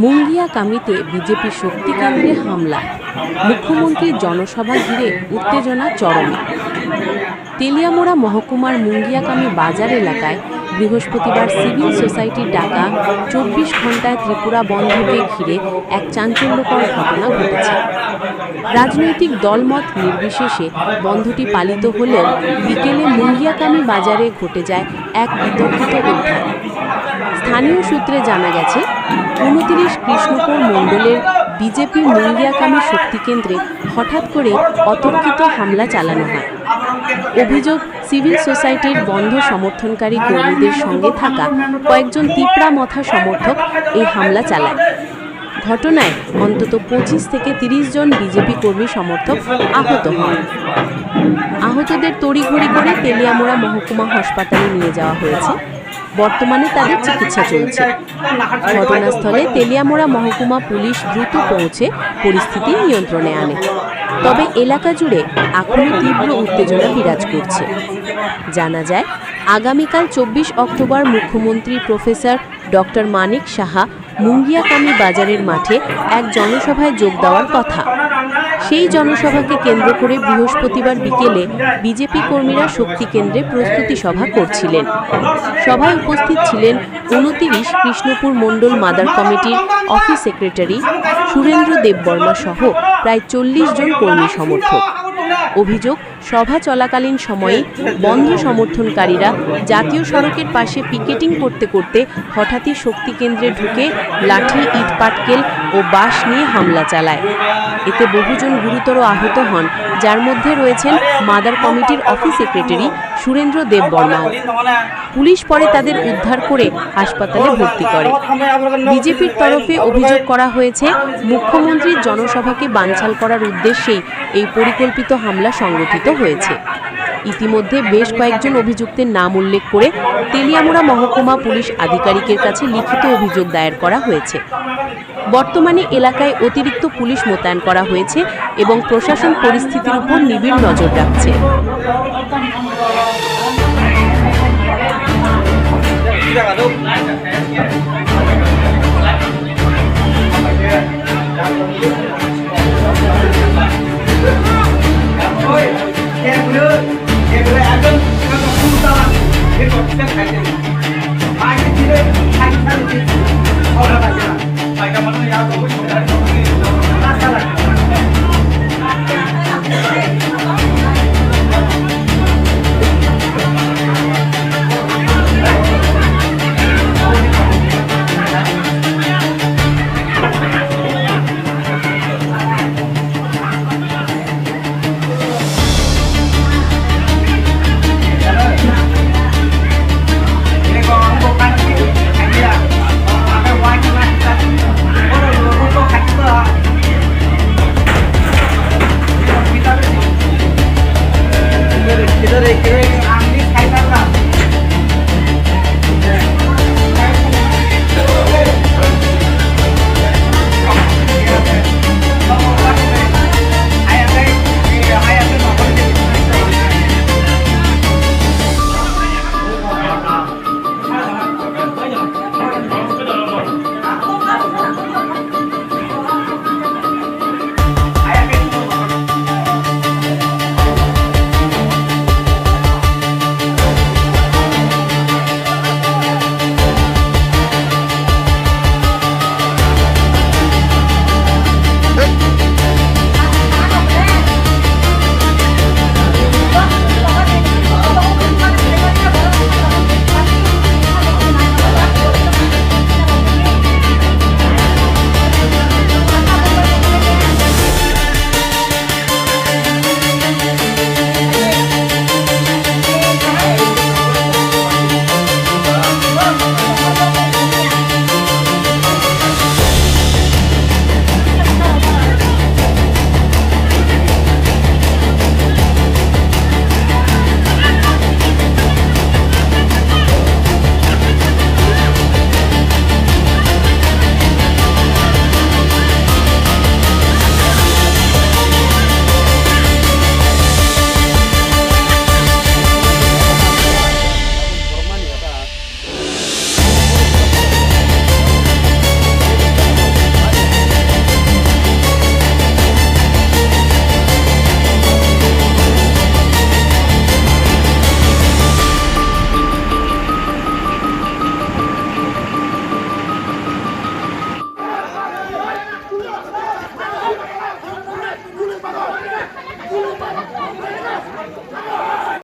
Mongia কামিতে BJP শক্তি কেন্দ্রে হামলা। মুখ্যমন্ত্রীর জনসভা ঘিরে উত্তেজনা চরমে। তেলিয়ামোড়া মহকুমার মুঙ্গিয়াকামি বাজার এলাকায় বৃহস্পতিবার সিভিল সোসাইটির ডাকা চব্বিশ ঘন্টায় ত্রিপুরা বন্ধকে ঘিরে এক চাঞ্চল্যকর ঘটনা ঘটেছে। রাজনৈতিক দলমত নির্বিশেষে বন্ধটি পালিত হলেও বিকেলে মুঙ্গিয়াকামি বাজারে ঘটে যায় এক বিতর্কিত অধ্যায় স্থানীয় সূত্রে জানা গেছে, উনতিরিশ কৃষ্ণপুর মণ্ডলের বিজেপি মুঙ্গিয়াকামী শক্তি কেন্দ্রে হঠাৎ করে অতর্কিত হামলা চালানো হয়। অভিযোগ সিভিল সোসাইটির বন্ধ সমর্থনকারী কর্মীদের সঙ্গে থাকা কয়েকজন তিপ্রা মথা সমর্থক এই হামলা চালায়। ঘটনায় অন্তত পঁচিশ থেকে তিরিশ জন বিজেপি কর্মী সমর্থক আহত হন। আহতদের তড়িঘড়ি করে তেলিয়ামোড়া মহকুমা হাসপাতালে নিয়ে যাওয়া হয়েছে। বর্তমানে তাদের চিকিৎসা চলছে। ঘটনাস্থলে তেলিয়ামোড়া মহকুমা পুলিশ দ্রুত পৌঁছে পরিস্থিতি নিয়ন্ত্রণে আনে। তবে এলাকা জুড়ে এখনও তীব্র উত্তেজনা বিরাজ করছে। জানা যায়, আগামীকাল চব্বিশ অক্টোবর মুখ্যমন্ত্রী প্রফেসর ডক্টর মানিক সাহা মুঙ্গিয়াকামি বাজারের মাঠে এক জনসভায় যোগ দেওয়ার কথা। সেই জনসভাকে কেন্দ্র করে বৃহস্পতিবার বিকেলে বিজেপি কর্মীরা শক্তি কেন্দ্রে প্রস্তুতি সভা করছিলেন। সভায় উপস্থিত ছিলেন উনতিরিশ কৃষ্ণপুর মণ্ডল মাদার কমিটির অফিস সেক্রেটারি সুরেন্দ্র দেববর্মা সহ প্রায় চল্লিশ জন কর্মী সমর্থক। অভিযোগ, সভা চলাকালীন সময়ে বন্ধ সমর্থনকারীরা জাতীয় সড়কের পাশে পিকেটিং করতে করতে হঠাৎই শক্তি কেন্দ্রে ঢুকে লাঠি ইট পাটকেল ও বাঁশ নিয়ে হামলা চালায়। এতে বহুজন গুরুতর আহত হন, যার মধ্যে রয়েছেন মাদার কমিটির অফিস সেক্রেটারি সুরেন্দ্র দেববর্মাও পুলিশ পরে তাদের উদ্ধার করে হাসপাতালে ভর্তি করে। বিজেপির তরফে অভিযোগ করা হয়েছে, মুখ্যমন্ত্রীর জনসভাকে বানচাল করার উদ্দেশ্যেই এই পরিকল্পিত হামলা সংগঠিত হয়েছে। ইতিমধ্যে বেশ কয়েকজন অভিযুক্তের নাম উল্লেখ করে তেলিয়ামোড়া মহকুমা পুলিশ আধিকারিকের কাছে লিখিত অভিযোগ দায়ের করা হয়েছে। বর্তমানে এলাকায় অতিরিক্ত পুলিশ মোতায়েন করা হয়েছে এবং প্রশাসন পরিস্থিতির উপর নিবিড় নজর রাখছে। Thank you. Kilarik, kilarik.